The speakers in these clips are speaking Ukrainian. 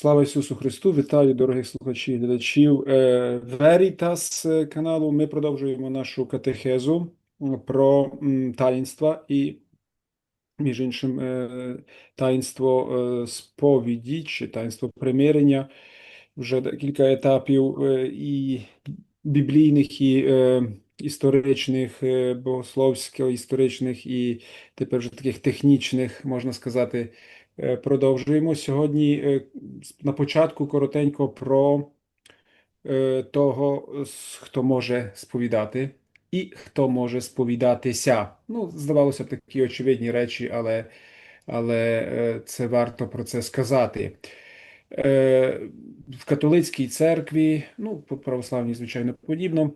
Слава Ісусу Христу! Вітаю дорогих слухачів і глядачів е, е, каналу. Ми продовжуємо нашу катехезу про таїнства і, між іншим, е, таїнство е, сповіді чи таїнство примирення. Вже кілька етапів е, і біблійних, і е, історичних, е, богословсько-історичних, і тепер вже таких технічних, можна сказати, е, продовжуємо. Сьогодні е, на початку коротенько про е, того, хто може сповідати і хто може сповідатися. Ну, здавалося б, такі очевидні речі, але, але е, це варто про це сказати. Е, В католицькій церкві, ну, по православній, звичайно, подібно,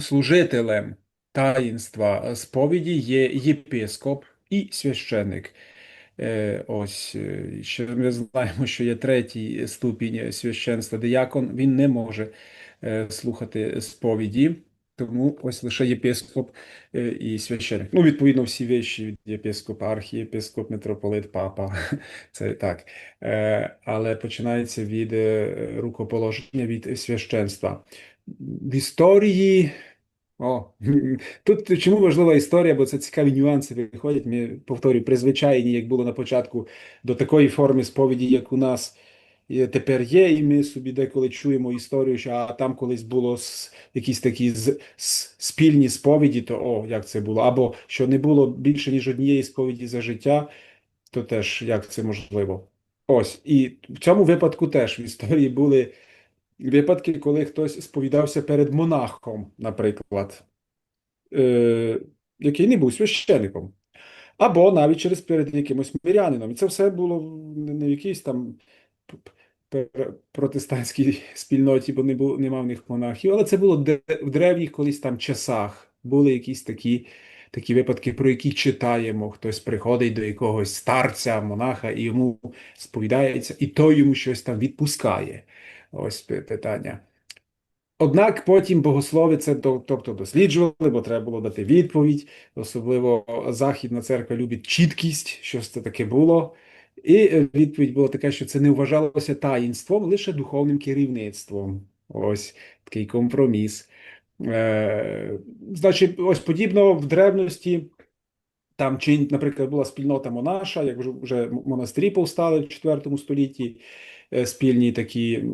служителем таїнства сповіді є єпископ і священик. Е, Ось е, ще ми знаємо, що є третій ступінь священства, диякон, він не може е, слухати сповіді, тому ось лише єпископ і священик. Ну, відповідно, всі вищі від єпископа, архієпископ, митрополит, папа. Це так. Але починається від рукоположення від священства. В історії. О, тут чому важлива історія, бо це цікаві нюанси виходять. Ми повторюю, призвичайні, як було на початку, до такої форми сповіді, як у нас тепер є, і ми собі деколи чуємо історію, що а там колись було якісь такі з, с- спільні сповіді, то о, як це було, або що не було більше ніж однієї сповіді за життя, то теж як це можливо. Ось, і в цьому випадку теж в історії були випадки, коли хтось сповідався перед монахом, наприклад, е, який не був священником, або навіть через перед якимось мирянином. І це все було не в якійсь там протестантській спільноті, бо не було, нема в них монахів, але це було в древніх колись там часах. Були якісь такі, такі випадки, про які читаємо. Хтось приходить до якогось старця, монаха, і йому сповідається, і той йому щось там відпускає. Ось питання. Однак потім богослови це тобто досліджували, бо треба було дати відповідь. Особливо Західна церква любить чіткість, що це таке було. І е, відповідь була така, що це не вважалося таїнством, лише духовним керівництвом. Ось такий компроміс. Е, значить, ось подібно в древності. Там, чи, наприклад, була спільнота монаша, як вже, монастирі повстали в IV столітті, спільні такі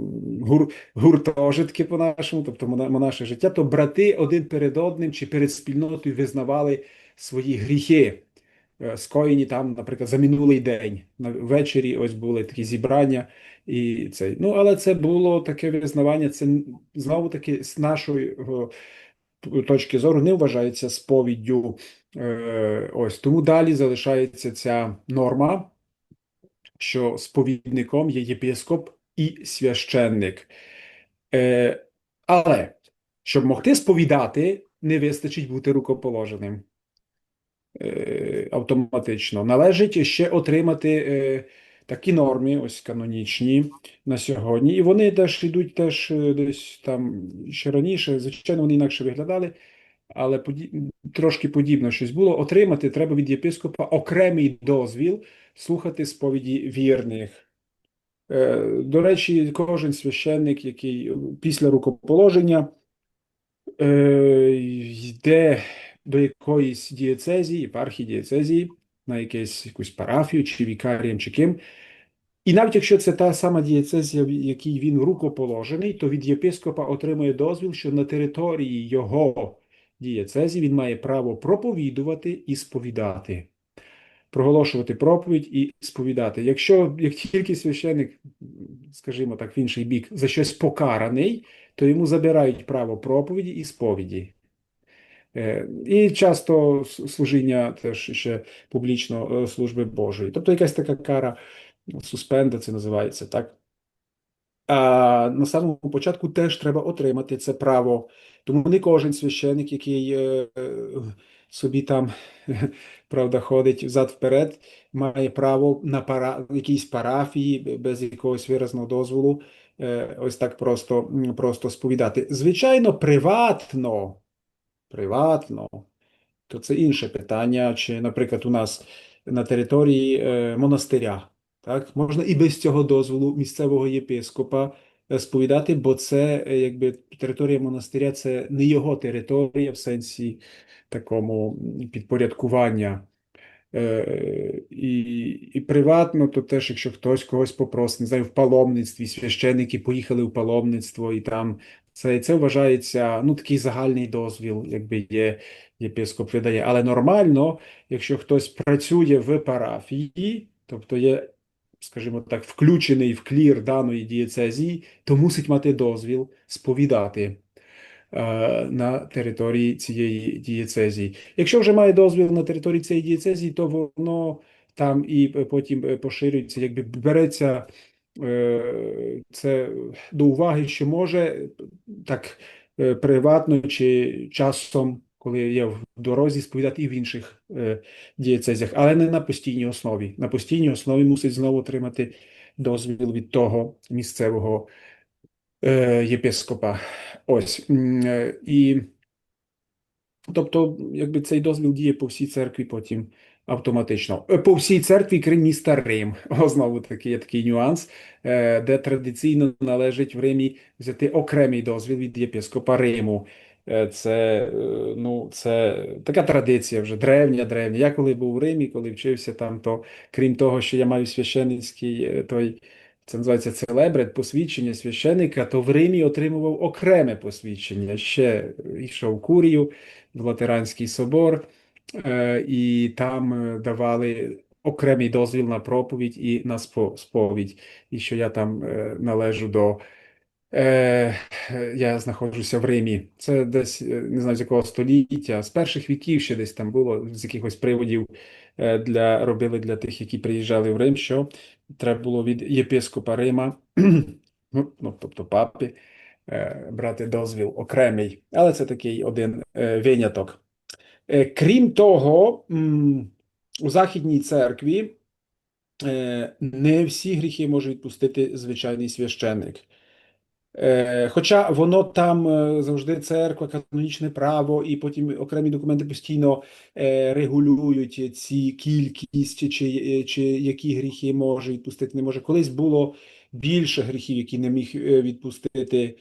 гур, гуртожитки по-нашому, тобто мона- монаше життя, то брати один перед одним чи перед спільнотою визнавали свої гріхи, е, скоєні там, наприклад, за минулий день. На ввечері ось були такі зібрання. І цей. Ну, але це було таке визнавання, це знову таки з нашої е, точки зору не вважається сповіддю. Е, Ось тому далі залишається ця норма, що сповідником є єпископ і священник. Е, Але щоб могти сповідати, не вистачить бути рукоположеним е, автоматично. Належить ще отримати е, такі норми, ось канонічні на сьогодні. І вони теж йдуть теж е, десь там ще раніше. Звичайно, вони інакше виглядали. Але поді... трошки подібно щось було. Отримати треба від єпископа окремий дозвіл слухати сповіді вірних. Е, До речі, кожен священник, який після рукоположення е, йде до якоїсь дієцезії, єпархії дієцезії, на якесь, якусь парафію, чи вікарієм, чи ким. І навіть якщо це та сама дієцезія, в якій він рукоположений, то від єпископа отримує дозвіл, що на території його дієцезії він має право проповідувати і сповідати, проголошувати проповідь і сповідати. Якщо як тільки священик, скажімо так, в інший бік, за щось покараний, то йому забирають право проповіді і сповіді. Е, І часто служіння теж ще публічно е, служби Божої. Тобто якась така кара суспенда, це називається, так? А на самому початку теж треба отримати це право. Тому не кожен священик, який е, собі там, правда, ходить взад-вперед, має право на пара, якійсь парафії без якогось виразного дозволу е, ось так просто, просто сповідати. Звичайно, приватно, приватно, то це інше питання. Чи, наприклад, у нас на території е, монастиря Так, можна і без цього дозволу місцевого єпископа сповідати, бо це е, якби територія монастиря, це не його територія в сенсі такому підпорядкування. Е, І, і приватно, то теж, якщо хтось когось попросить, не знаю, в паломництві, священники поїхали в паломництво, і там це, це вважається ну, такий загальний дозвіл, якби є єпископ видає. Але нормально, якщо хтось працює в парафії, тобто є, скажімо так, включений в клір даної дієцезії, то мусить мати дозвіл сповідати е, на території цієї дієцезії. Якщо вже має дозвіл на території цієї дієцезії, то воно там і потім е, поширюється, якби береться е, це до уваги, що може так е, приватно чи часом, коли є в дорозі, сповідати і в інших е, дієцезіях, але не на постійній основі. На постійній основі мусить знову отримати дозвіл від того місцевого е, єпископа. Ось. Е, І тобто, якби цей дозвіл діє по всій церкві потім автоматично. Е, По всій церкві, крім міста Рим. О, знову таки є такий нюанс, е, де традиційно належить в Римі взяти окремий дозвіл від єпископа Риму. Е, Це, е, ну, це така традиція вже древня, древня. Я коли був в Римі, коли вчився там, то крім того, що я маю священницький е, той. Це називається целебрет, посвідчення священика, то в Римі отримував окреме посвідчення. Ще йшов Курію, в Латеранський собор, і там давали окремий дозвіл на проповідь і на сповідь. І що я там належу до. Е, я знаходжуся в Римі. Це десь е, не знаю з якого століття, з перших віків ще десь там було, з якихось приводів е, для робили для тих, які приїжджали в Рим, що треба було від єпископа Рима, ну, ну, тобто папи, е, брати дозвіл окремий. Але це такий один е, виняток. Е, Крім того, у Західній церкві е, не всі гріхи може відпустити звичайний священник. Е, Хоча воно там е, завжди церква, канонічне право, і потім окремі документи постійно е, регулюють ці кількість, чи, чи які гріхи може відпустити, не може. Колись було більше гріхів, які не міг відпустити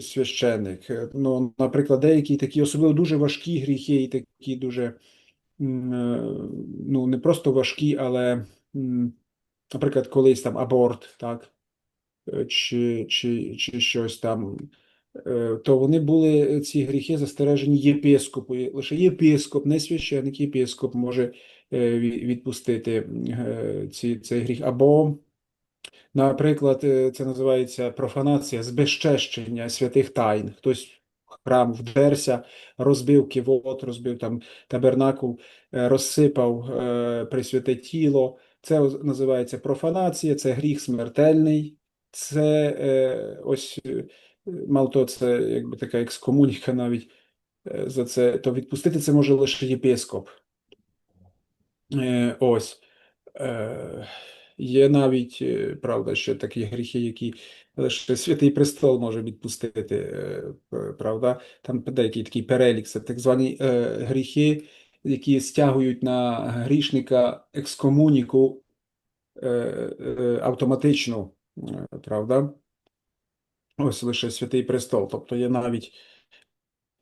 священник. Е, Ну, наприклад, деякі такі особливо дуже важкі гріхи, і такі дуже ну, не просто важкі, але, наприклад, колись там аборт, так чи, чи, чи щось там, е, то вони були ці гріхи застережені єпископу. Лише єпископ, не священник, єпископ може е, відпустити е, ці, цей гріх. Або, наприклад, е, це називається профанація, збезчещення святих тайн. Хтось храм вдерся, розбив кивот, розбив там табернакул, е, розсипав е, пресвяте тіло. Це називається профанація, це гріх смертельний. Це е, ось е, мало того, це якби така екскомуніка навіть е, за це, то відпустити це може лише єпископ. Е, Ось. Е, Є навіть, е, правда, що такі гріхи, які лише Святий Престол може відпустити, правда. Там деякий такий перелік, це так звані гріхи, які стягують на грішника екскомуніку автоматичну, правда? Ось лише Святий Престол, тобто є навіть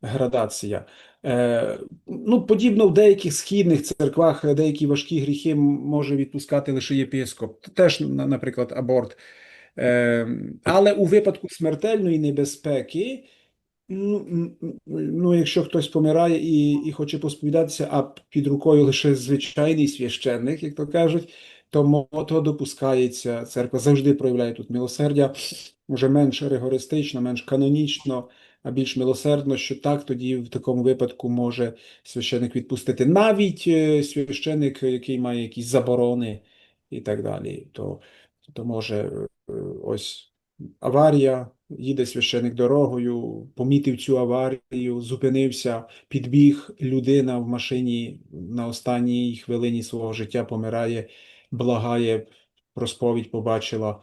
градація. Е, ну, подібно в деяких східних церквах е, деякі важкі гріхи може відпускати лише єпископ. Теж, наприклад, аборт. Е, але у випадку смертельної небезпеки, ну, ну, якщо хтось помирає і, і хоче посповідатися, а під рукою лише звичайний священник, як то кажуть, то, мо- то допускається. Церква завжди проявляє тут милосердя, вже менш ригористично, менш канонічно, а більш милосердно, що так, тоді в такому випадку може священик відпустити. Навіть е, священик, який має якісь заборони і так далі, то, то може е, ось аварія, їде священик дорогою, помітив цю аварію, зупинився, підбіг людина в машині на останній хвилині свого життя помирає, благає, про сповідь побачила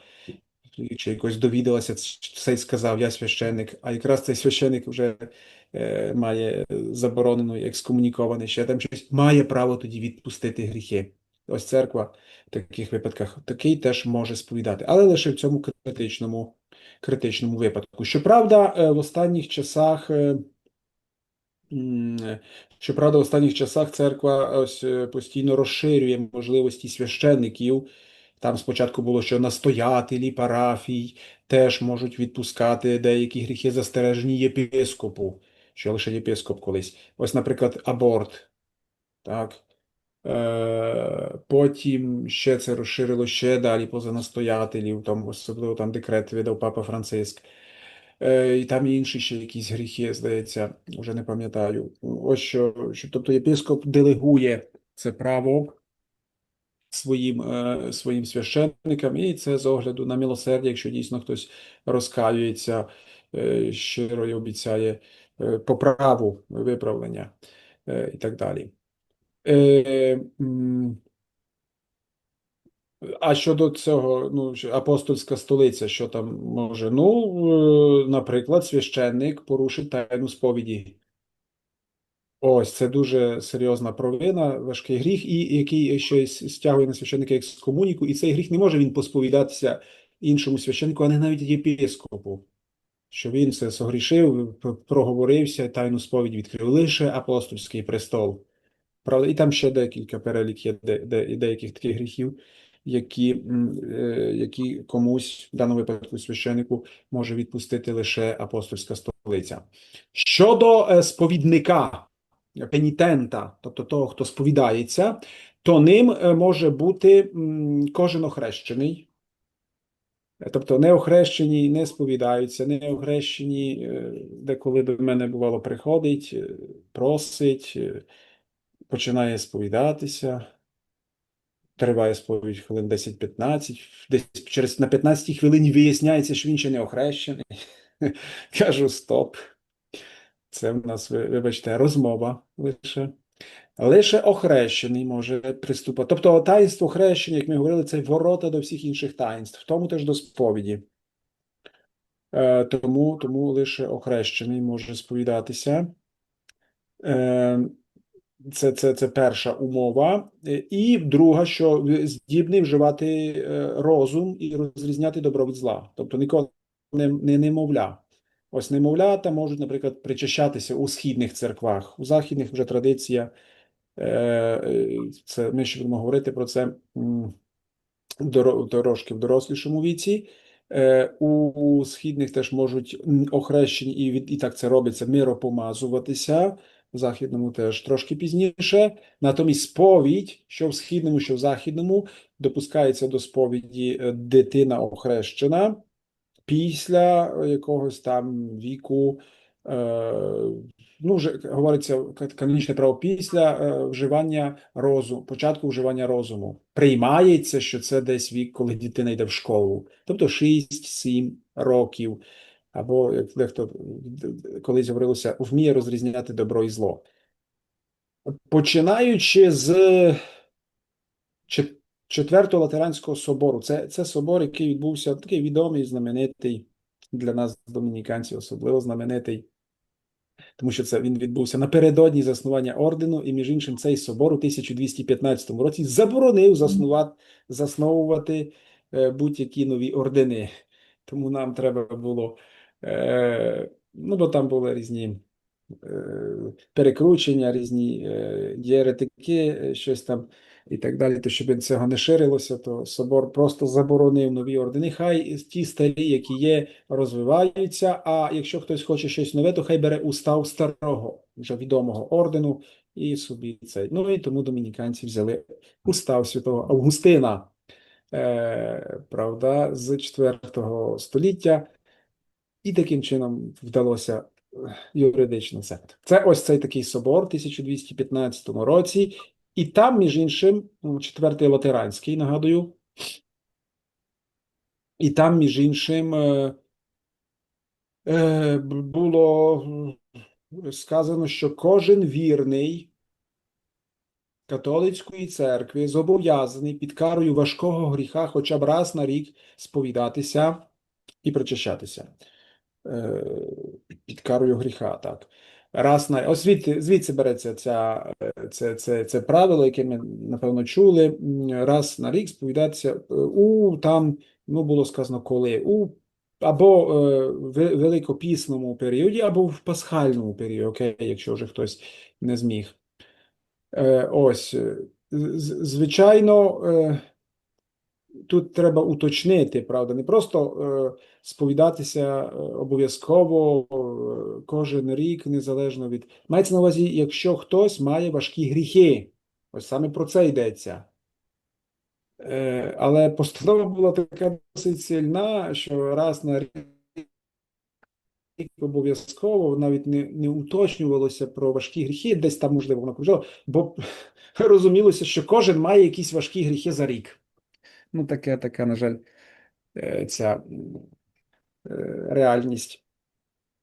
чи якось довідалася, це й сказав, я священник, а якраз цей священник вже е, має заборонено, екскомунікований, ще там щось, має право тоді відпустити гріхи. ось церква в таких випадках такий теж може сповідати, але лише в цьому критичному, критичному випадку. Щоправда, е, в останніх часах. Е, е, Щоправда, в останніх часах церква ось е, постійно розширює можливості священників. Там спочатку було, що настоятелі парафій теж можуть відпускати деякі гріхи застережені єпископу, що лише єпископ колись. Ось, наприклад, аборт. Так. Е, Потім ще це розширило ще далі поза настоятелів, там особливо там декрет видав Папа Франциск. Е, І там інші ще якісь гріхи, здається, вже не пам'ятаю. Ось що, що тобто єпископ делегує це право своїм, е, своїм священникам, і це з огляду на милосердя, якщо дійсно хтось розкаюється, е, щиро і обіцяє поправу, виправлення і так далі. А щодо цього, ну, апостольська столиця, що там може? Ну, е, наприклад, священник порушить тайну сповіді. Ось це дуже серйозна провина, важкий гріх, і який ще стягує на священника екскомуніку, і цей гріх не може він посповідатися іншому священнику, а не навіть єпископу. Що він це согрішив, проговорився, тайну сповідь відкрив лише апостольський престол. Правда, і там ще декілька перелік є де, де, деяких таких гріхів, які, е, які комусь, в даному випадку священнику, може відпустити лише апостольська столиця. Щодо е, сповідника, пенітента, тобто того, хто сповідається, то ним е, може бути кожен охрещений. Тобто неохрещені не сповідаються, неохрещені, деколи до мене бувало приходить, просить, починає сповідатися. Триває сповідь хвилин 10-15, десь через на 15 хвилині виясняється, що він ще не охрещений. Кажу, стоп. Це в нас, вибачте, розмова лише. Лише охрещений може приступати. Тобто таїнство хрещення, як ми говорили, це ворота до всіх інших таїнств, в тому теж до сповіді. Е, тому, тому лише охрещений може сповідатися. Е, це, це, це перша умова. Е, І друга, що здібний вживати е, розум і розрізняти добро від зла. Тобто ніколи не, не немовля. Ось немовлята можуть, наприклад, причащатися у східних церквах. У західних вже традиція. е, Це ми ще будемо говорити про це м, доро- трошки в дорослішому віці. У східних теж можуть охрещені і від і так це робиться миропомазуватися. Західному теж трошки пізніше. Натомість сповідь, що в східному, що в західному, допускається до сповіді е, дитина охрещена після якогось там віку. Е, ну, вже говориться канонічне право після е, вживання розуму, початку вживання розуму. Приймається, що це десь вік, коли дитина йде в школу, тобто 6-7 років. Або, як дехто колись говорилося, вміє розрізняти добро і зло. Починаючи з чет- Четвертого Латеранського собору, це, це собор, який відбувся, такий відомий, знаменитий для нас, домініканців, особливо знаменитий, тому що це він відбувся напередодні заснування ордену, і між іншим цей собор у 1215 році заборонив заснувати, засновувати е, будь-які нові ордени. Тому нам треба було, ну бо там були різні е, перекручення, різні е, єретики, е, щось там і так далі. То щоб цього не ширилося, то собор просто заборонив нові ордени. Хай ті старі, які є, розвиваються. А якщо хтось хоче щось нове, то хай бере устав старого, вже відомого ордену, і собі цей. Ну і тому домініканці взяли устав святого Августина. Е, правда, з 4 століття, і таким чином вдалося е, юридично це. Це ось цей такий собор в 1215 році, і там, між іншим, четвертий латеранський, нагадую, і там, між іншим, е, е, було сказано, що кожен вірний католицької церкви зобов'язаний під карою важкого гріха хоча б раз на рік сповідатися і причащатися. Е, під карою гріха, так. раз на ось звідти, звідси береться ця, е, це, це, це правило, яке ми напевно чули. Раз на рік сповідатися е, у там, ну було сказано, коли у або в великопісному періоді, або в пасхальному періоді, окей, якщо вже хтось не зміг. Ось, звичайно, тут треба уточнити, правда, не просто е, сповідатися е, обов'язково е, кожен рік, незалежно від. Мається на увазі, якщо хтось має важкі гріхи. Ось саме про це йдеться. Але постанова була така досить сильна, що раз на рік обов'язково навіть не, не уточнювалося про важкі гріхи, десь там, можливо, воно кружало, бо розумілося, що кожен має якісь важкі гріхи за рік. Ну, таке, така, на жаль, е, ця е, реальність.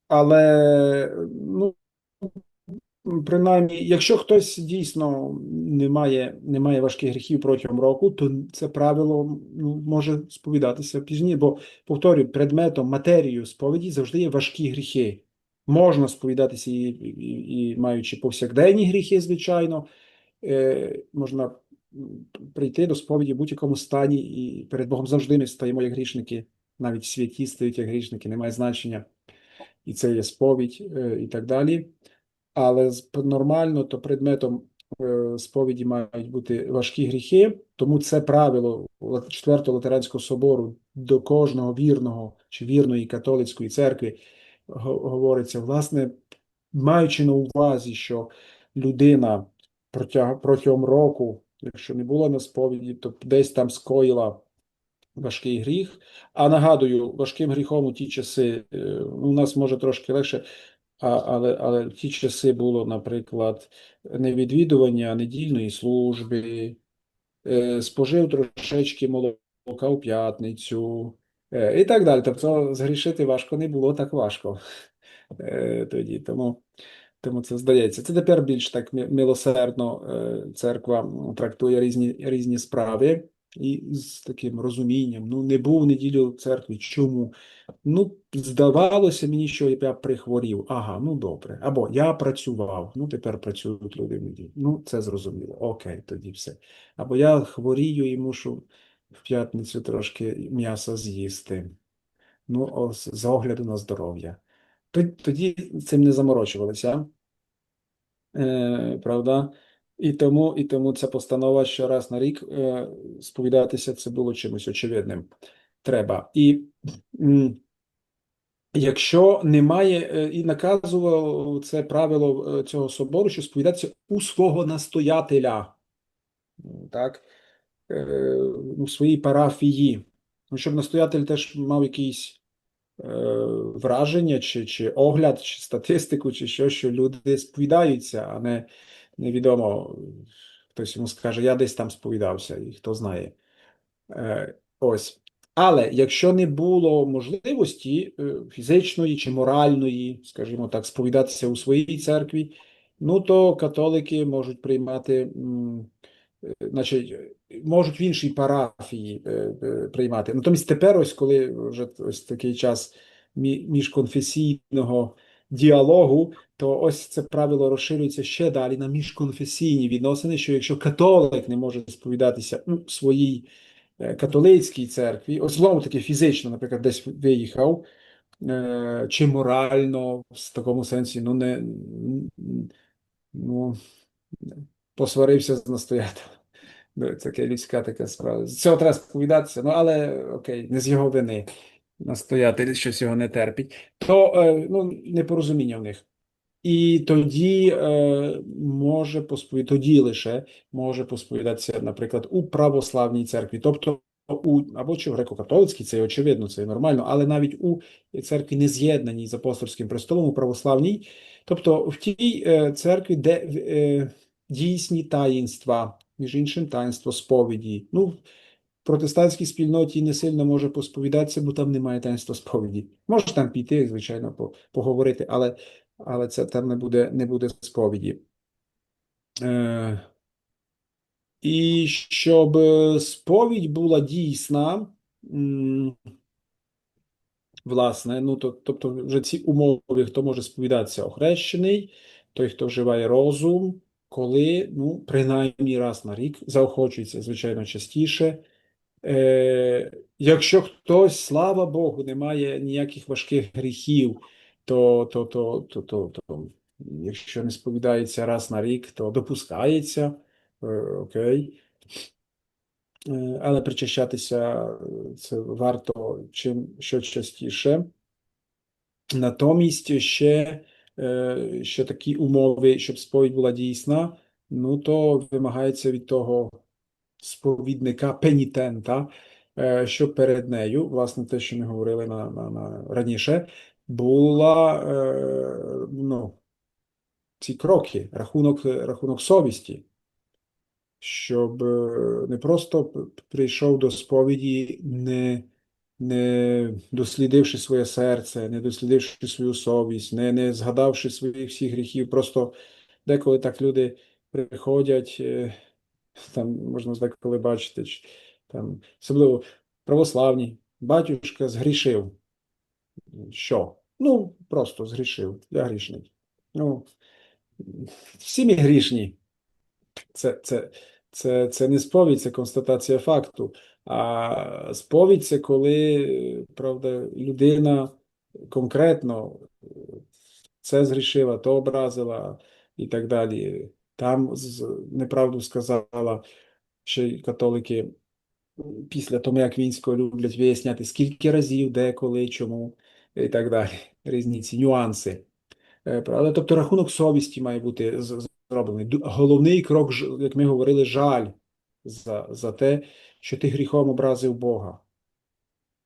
Але, ну, принаймні, якщо хтось дійсно не має, не має важких гріхів протягом року, то це правило ну, може сповідатися пізніше, бо, повторюю, предметом, матерією сповіді завжди є важкі гріхи. Можна сповідатися і, і, і маючи повсякденні гріхи, звичайно, е, можна прийти до сповіді в будь-якому стані, і перед Богом завжди ми стаємо як грішники, навіть святі стають як грішники, немає значення. І це є сповідь, е, і так далі. Але нормально, то предметом е, сповіді мають бути важкі гріхи, тому це правило Ла- Четвертого Латеранського собору до кожного вірного чи вірної католицької церкви говориться, власне, маючи на увазі, що людина протягом року, якщо не була на сповіді, то десь там скоїла важкий гріх. А нагадую, важким гріхом у ті часи е, у нас може трошки легше, а, але, але в ті часи було, наприклад, невідвідування недільної служби, е, спожив трошечки молока у п'ятницю е, і так далі. Тобто згрішити важко не було так важко е, тоді. Тому, тому це здається. Це тепер більш так милосердно е, церква трактує різні, різні справи. І з таким розумінням, ну не був неділю в церкві. Чому? Ну, здавалося мені, що я прихворів. Ага, ну добре. Або я працював, ну тепер працюють люди в неділю. Ну, це зрозуміло. Окей, тоді все. Або я хворію і мушу в п'ятницю трошки м'яса з'їсти. Ну, ось, з огляду на здоров'я. Тоді, цим не заморочувалися, е, правда? І тому, і тому ця постанова, що раз на рік е, сповідатися, це було чимось очевидним. Треба. І м, якщо немає, е, і наказувало це правило е, цього собору, що сповідатися у свого настоятеля, так, е, у своїй парафії. Ну, щоб настоятель теж мав якийсь враження, чи, чи огляд, чи статистику, чи що, що люди сповідаються, а не невідомо, хтось йому скаже, я десь там сповідався, і хто знає. Е, ось. Але якщо не було можливості е, фізичної чи моральної, скажімо так, сповідатися у своїй церкві, ну то католики можуть приймати, е, значить, можуть в іншій парафії е, е, приймати. Натомість тепер, ось коли вже ось такий час міжконфесійного діалогу, то ось це правило розширюється ще далі на міжконфесійні відносини, що якщо католик не може сповідатися у своїй е, католицькій церкві, ось знову таки фізично, наприклад, десь виїхав, чи морально в такому сенсі, ну не ну, посварився з настоятелем. Ну, Таке людська така справа. З цього треба сповідатися, ну але окей, не з його вини. Настоятель щось його не терпить. То е, ну, непорозуміння в них. І тоді е, може посповід... тоді лише може посповідатися, наприклад, у православній церкві, тобто у або чи в греко-католицькій, це очевидно, це нормально, але навіть у церкві не з'єднаній з апостольським престолом, у православній, тобто в тій е, церкві, де е, дійсні таїнства, між іншим таїнство сповіді. Ну, в протестантській спільноті не сильно може посповідатися, бо там немає таїнства сповіді. Може там піти, звичайно, по- поговорити, але але це там не буде, не буде сповіді. Е, і щоб е, сповідь була дійсна, Власне, ну то, тобто вже ці умови, хто може сповідатися охрещений, той, хто вживає розум, коли, ну, принаймні раз на рік, заохочується, звичайно, частіше. Е, Якщо хтось, слава Богу, не має ніяких важких гріхів, то, то, то, то, то, то якщо не сповідається раз на рік, то допускається, е, окей. Е, Але причащатися е, це варто чим що частіше. Натомість ще, е, ще такі умови, щоб сповідь була дійсна, ну то вимагається від того сповідника, пенітента, е, щоб перед нею, власне, те, що ми говорили на, на, на раніше, була е, ну, ці кроки, рахунок, рахунок совісті, щоб не просто прийшов до сповіді, не, не дослідивши своє серце, не дослідивши свою совість, не, не згадавши своїх всіх гріхів. Просто деколи так люди приходять, е, там можна деколи бачити, чи там, особливо православні, батюшка згрішив. Що? Ну, просто згрішив. Я грішний. Ну, всі ми грішні. Це, це, це, це не сповідь, це констатація факту. А сповідь це коли, правда, людина конкретно це згрішила, то образила і так далі. Там неправду сказала, й католики після того, як військо люблять виясняти, скільки разів, де, коли, чому і так далі. Різні ці нюанси. Е, Але тобто рахунок совісті має бути зроблений. Головний крок, як ми говорили, жаль за, за те, що ти гріхом образив Бога.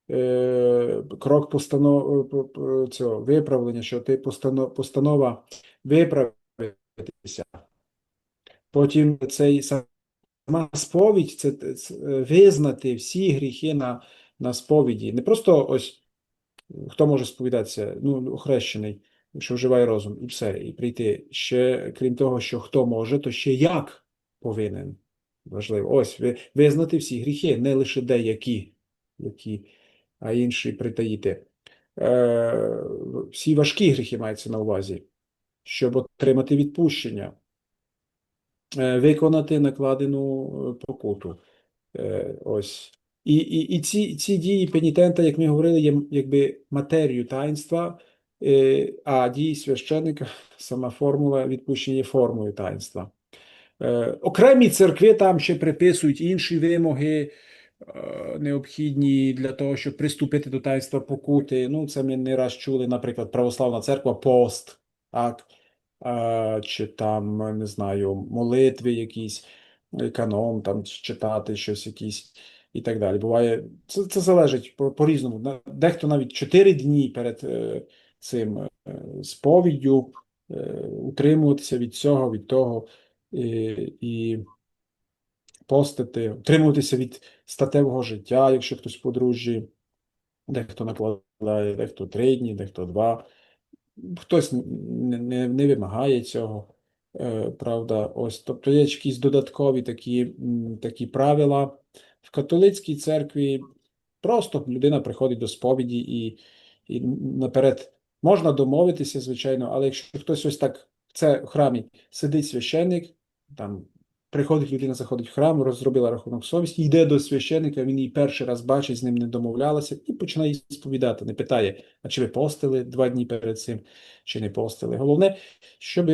Е, Крок постанов, п- цього виправлення, що ти постанов, постанова виправитися. Потім цей сама сповідь це, це визнати всі гріхи на, на сповіді. Не просто ось хто може сповідатися, ну, охрещений, що вживає розум, і все, і прийти. Ще, крім того, що хто може, то ще як повинен. Важливо. Ось ви, визнати всі гріхи, не лише деякі, які, а інші притаїти. Е, всі важкі гріхи мається на увазі, щоб отримати відпущення, е, виконати накладену е, покуту. Е, ось. І, і, і ці, ці дії пенітента, як ми говорили, є якби матерією таїнства, е, а дії священника, сама формула відпущення є формою таїнства. Е, Окремі церкви там ще приписують інші вимоги, е, необхідні для того, щоб приступити до таїнства покути. Ну, це ми не раз чули, наприклад, православна церква, пост, так, Е, чи там, не знаю, молитви якісь, канон, там читати щось якісь і так далі. Буває, це, це залежить по- по-різному. На- Дехто навіть 4 дні перед е, цим е, сповіддю е, утримуватися від цього, від того і, постити, утримуватися від статевого життя, якщо хтось в подружжі, дехто накладає, дехто три дні, дехто два. Хтось не, не, не вимагає цього, е, правда, ось, тобто є якісь додаткові такі, такі правила. В католицькій церкві просто людина приходить до сповіді і, і наперед можна домовитися, звичайно, але якщо хтось ось так, це в храмі сидить священник, там приходить людина, заходить в храм, розробила рахунок совісті, йде до священника, він її перший раз бачить, з ним не домовлялася, і починає її сповідати, не питає, а чи ви постили два дні перед цим, чи не постили. Головне, щоб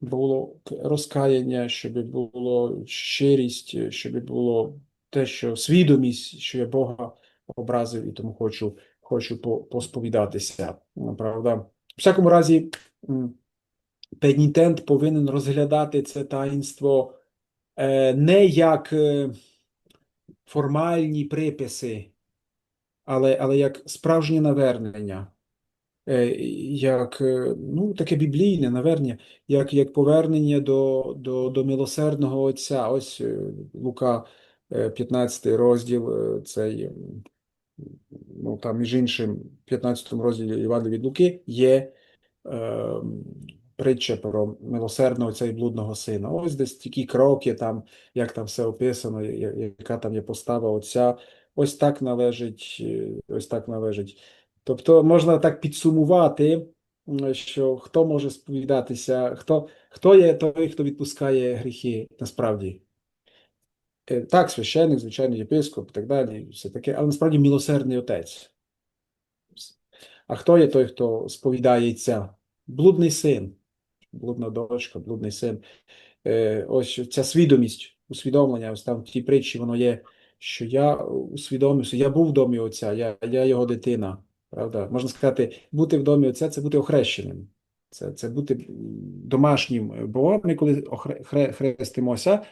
було розкаяння, щоб було щирість, щоб було те, що свідомість, що я Бога образив і тому хочу, хочу посповідатися. Правда? В всякому разі, пенітент повинен розглядати це таїнство е, не як е, формальні приписи, але, але як справжнє навернення, е, як ну, таке біблійне навернення, як, як повернення до, до, до милосердного Отця. Ось Лука, е, 15 розділ, цей, ну, там, між іншим, в 15 розділі Івана від Луки є е, притча про милосердного Отця і блудного сина. Ось десь такі кроки, там, як там все описано, яка там є постава Отця. Ось так належить, е, ось так належить Тобто можна так підсумувати, що хто може сповідатися, хто, хто є той, хто відпускає гріхи насправді. Е, Так, священник, звичайно, єпископ і так далі, все таке, але насправді милосердний отець. А хто є той, хто сповідається? Блудний син, блудна дочка, блудний син. Е, Ось ця свідомість, усвідомлення, ось там в тій притчі воно є, що я усвідомився, я був в домі отця, я, я його дитина. Правда? Можна сказати, бути в домі отця це бути охрещеним. Це, це бути домашнім Богом. Ми коли охре- хре- хрестимося,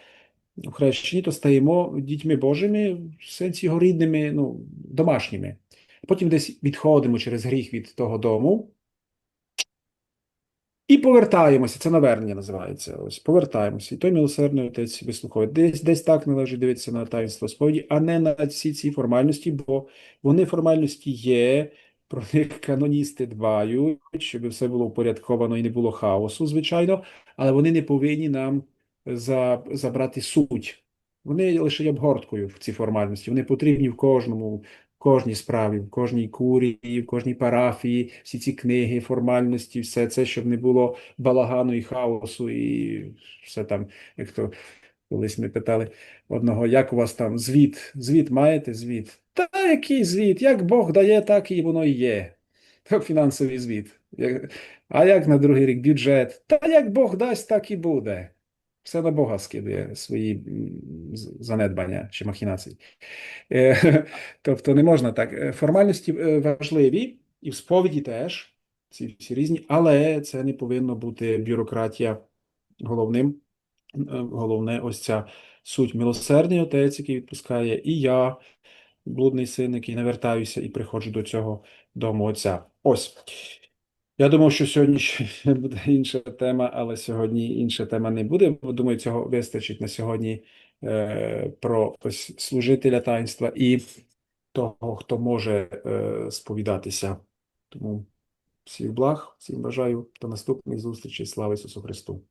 у хрещенні, то стаємо дітьми Божими, в сенсі його рідними, ну, домашніми. Потім десь відходимо через гріх від того дому і повертаємося. Це навернення називається. Ось повертаємося. І той милосердний отець вислуховує. Десь, десь так належить дивитися на таїнство сповіді, а не на всі ці формальності, бо вони формальності є. Про них каноністи дбають, щоб все було упорядковано і не було хаосу, звичайно, але вони не повинні нам за, забрати суть. Вони лише є обгорткою в ці формальності. Вони потрібні в кожному, кожній справі, в кожній курії, в кожній парафії, всі ці книги, формальності, все це, щоб не було балагану і хаосу, і все там, як то колись ми питали одного, як у вас там звіт? Звіт маєте? Звіт? Та який звіт? Як Бог дає, так і воно і є. Фінансовий звіт. А як на другий рік бюджет? Та як Бог дасть, так і буде. Все на Бога скидає свої занедбання чи махінації. Е, Тобто не можна так. Е, Формальності е, важливі, і в сповіді теж, ці всі різні, але це не повинно бути бюрократія головним. Головне, ось ця суть милосердний отець, який відпускає, і я, блудний син, який навертаюся і приходжу до цього дому отця. Ось. Я думав, що сьогодні ще буде інша тема, але сьогодні інша тема не буде. Думаю, цього вистачить на сьогодні е, про служителя таїнства і того, хто може е, сповідатися. Тому всіх благ, всім бажаю до наступних зустрічей. Слава Ісусу Христу!